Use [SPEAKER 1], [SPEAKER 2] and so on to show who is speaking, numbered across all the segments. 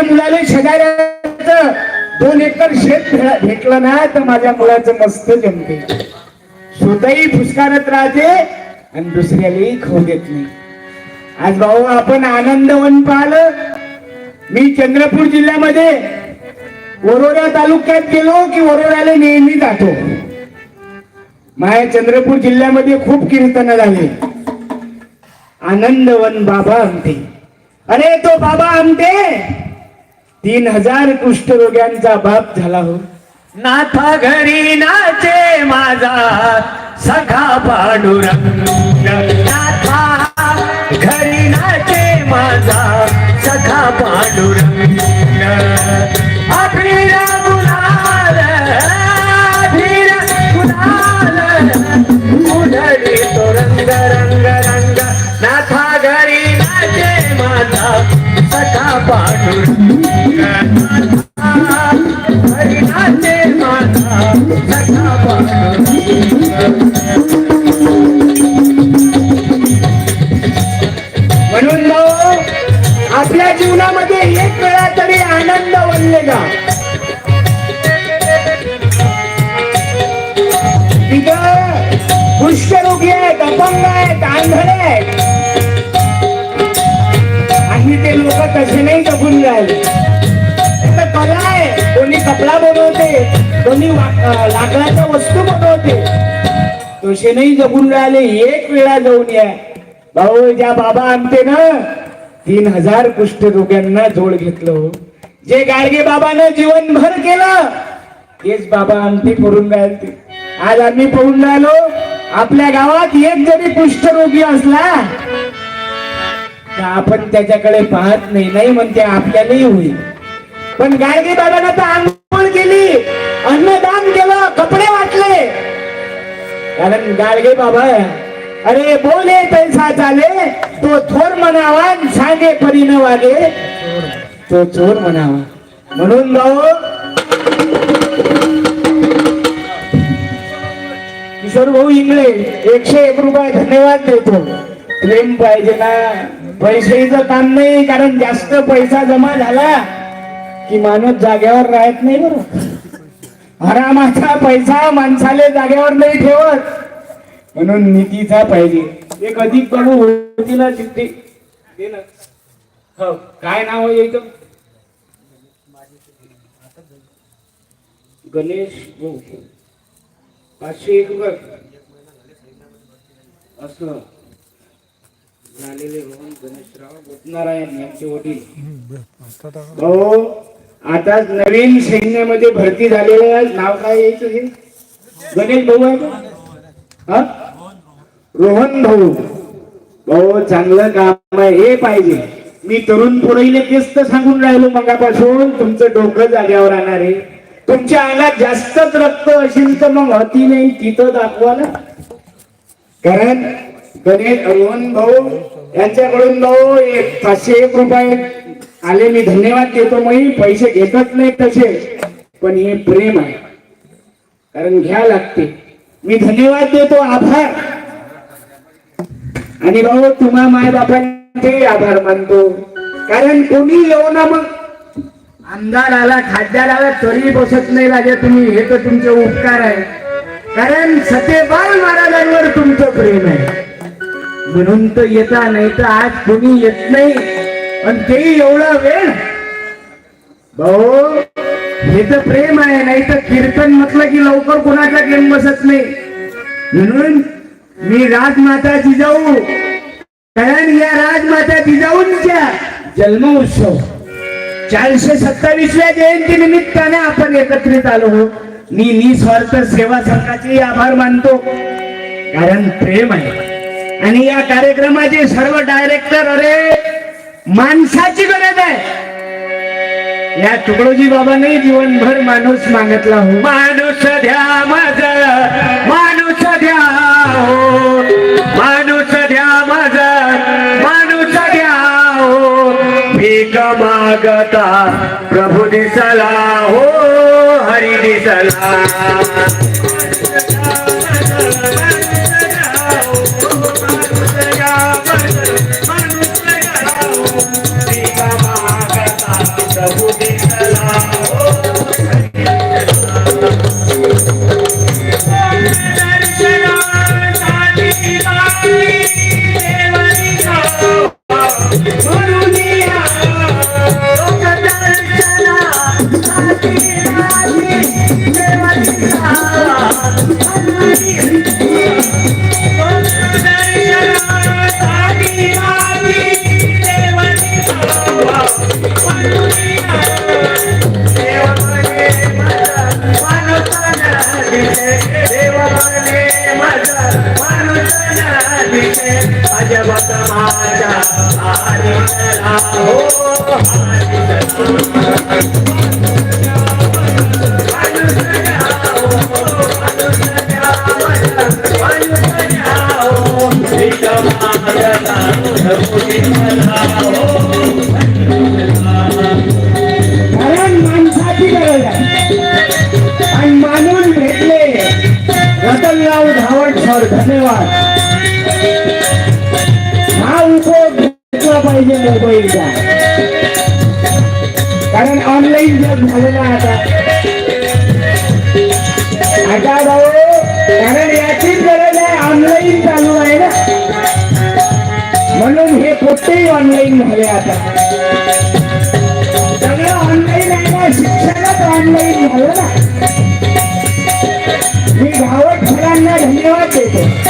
[SPEAKER 1] माझ्या मुलाला शेजाऱ्याचं दोन एकर शेत भेटलं ना तर माझ्या मुलाचं मस्त जमते स्वतःही फुसकारत राहते आणि दुसऱ्यालाही खाऊ देत नाही. आज भाऊ आपण आनंदवन पाहिलं. मी चंद्रपूर जिल्ह्यामध्ये वरोरा तालुक्यात गेलो की वरोऱ्याला नेहमी जातो. माझ्या चंद्रपूर जिल्ह्यामध्ये खूप कीर्तन झाले. आनंदवन बाबा आमटे अरे तो बाबा आमटे तीन हजार कुष्ठरोग्यांचा बाप झाला हो.
[SPEAKER 2] नाथा घरी नाचे माझा सखा पांडुरंग. नाथा घरी नाचे माझा सखा पांडुरंग. अभिर गुलाल अभिर गुलाल उधळी तो रंग रंग रंग. नाथा घरी माझा सखा
[SPEAKER 1] म्हणून आपल्या जीवनामध्ये एक वेळा तरी आनंद वनले जा तिथं कुष्ठरोगी आहेत अपंग आहेत आंधळे आहेत. की ते लोक तसे नाही जगून राहिले. कला आहे. कोणी कपडा बनवते कोणी लाकडाच्या वस्तू बनवते. तसे नाही जगून राहिले एक वेळा जाऊन या. भाऊ ज्या बाबा आणते ना तीन हजार कुष्ठरोग्यांना जोड घेतलं हो. जे गाडगे बाबानं जीवनभर केलं तेच बाबा आमते करून राहिले. आज आम्ही पाहून राहिलो आपल्या गावात एक जरी कुष्ठरोगी असला तर आपण त्याच्याकडे पाहत नाही नाही म्हणते आपल्यालाही होईल. पण गाडगे बाबांना तर आंघोळ केली अन्नदान केलं कपडे वाटले. कारण गाडगे बाबा अरे बोले तैसा चाले तो थोर म्हणावा आणि सांगे परी न वागे. तो चोर म्हणावा. म्हणून भाऊ किशोर भाऊ इंगळे एकशे एक रुपये धन्यवाद देतो. प्रेम पाहिजे ना. पैशाचं काम नाही कारण जास्त पैसा जमा झाला की माणूस जागेवर राहत नाही बरोबर. हरामाचा पैसा माणसाले जागेवर नाही ठेवत. म्हणून नीतीचा पाहिजे. एक अधिक बघू होतीला चिठ्ठी. ना. हो काय नाव आहे याचं गणेश भाऊ. पाचशे एक रुपये. असं. झालेले रोहन गणेशराव गोपनारायण यांचे वडील. हो आता नवीन सैन्यामध्ये भरती झालेले नाव काय यायचं हे? गणेश भाऊ आहे रोहन भाऊ. भाऊ चांगलं काम आहे. हे पाहिजे. मी तरुण पुरईले तेच तर सांगून राहिलो मगापासून. तुमचं डोकं जाग्यावर आणणार आहे. तुमच्या अंगात जास्तच रक्त असेल तर मग अति नाही तिथं दाखवा ना. कारण गणेश रोहन भाऊ यांच्याकडून भाऊ एक पाचशे एक रुपये आले. मी धन्यवाद देतो मी पैसे घेतच नाही तसे. पण हे प्रेम आहे. कारण घ्या लागते. मी धन्यवाद देतो आभार. आणि भाऊ तुम्हा माय बापांचे आभार मानतो. कारण कोणी येऊ ना मग. आमदार आला खासदार आला तरी बसत नाही राजा तुम्ही. हे तर तुमचे उपकार आहे. कारण सत्यपाल महाराजांवर तुमचं प्रेम आहे. म्हणून तर येता नाही तर आज कोणी येत नाही. आणि तेही एवढा वेळ. भाऊ हे तर प्रेम आहे नाही तर कीर्तन म्हटलं की लवकर कोणाचा गेम बसत नाही. म्हणून मी राजमाता जिजाऊ कारण या राजमाता जिजाऊंच्या जन्म उत्सव. चारशे सत्तावीसव्या जयंती निमित्ताने आपण एकत्रित आलो. हो मी निस्वार्थ सेवा संघाचे आभार मानतो. कारण प्रेम आहे. आणि या कार्यक्रमाचे सर्व डायरेक्टर अरे माणसाची गरज आहे. या तुकडोजी बाबाने जीवनभर माणूस मागितला हो.
[SPEAKER 2] माणूस द्या माझ माणूस द्या हो. माणूस द्या माझ माणूस द्या हो. भीक मागता प्रभू दिसला हो हरी दिसला.
[SPEAKER 1] धन्यवाद. हा उपयोग घेतला पाहिजे मोबाईलचा कारण ऑनलाईन जग झालेला आता. आता भाऊ कारण याची गरज आहे ऑनलाईन चालू आहे ना. म्हणून हे कुठेही ऑनलाईन झाले आता. सगळं ऑनलाईन आहे ना शिक्षणच ऑनलाईन झालं ना. मी गावत सरांना धन्यवाद देतो.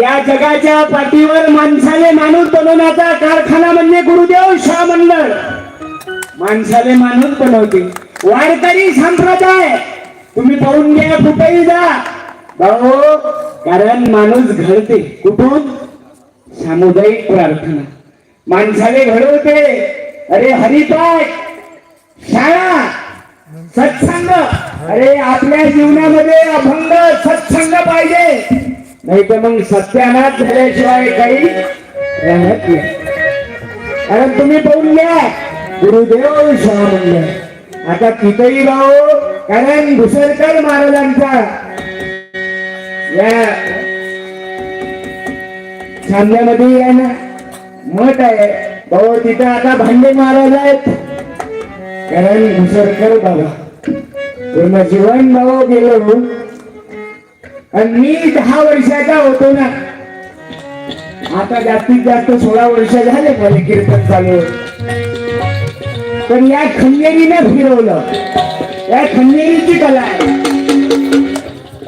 [SPEAKER 1] या जगाच्या पाठीवर माणसाले माणूस बनवण्याचा कारखाना म्हणजे गुरुदेव शाह मंडळ. माणसाले माणूस बनवते. वारकरी संप्रदाय तुम्ही पाहून घ्या कुठेही जा. भाऊ कारण माणूस घडते. कुठून? सामुदायिक प्रार्थना. माणसाले घडवते. अरे हरिपाठ शाळा सत्संग. अरे आपल्या जीवनामध्ये अभंग सत्संग पाहिजे. नाही तर मग सत्यानाश झाल्याशिवाय काही राहत नाही. कारण तुम्ही पाहून घ्या गुरुदेव शाह आता तिथेही राहो कारण भुसरकर महाराजांचा या खांद्यामध्ये आहे ना मत आहे. भाऊ तिथं आता भांडे महाराज आहेत. कारण भुसरकर बाबा. पूर्ण जीवन भाऊ गेलो. आणि मी दहा वर्षाचा होतो ना. आता जास्तीत जास्त सोळा वर्ष झाले मला कीर्तन चालू. पण या खंडेरीनं फिरवलं. या खंडेरीची कला आहे.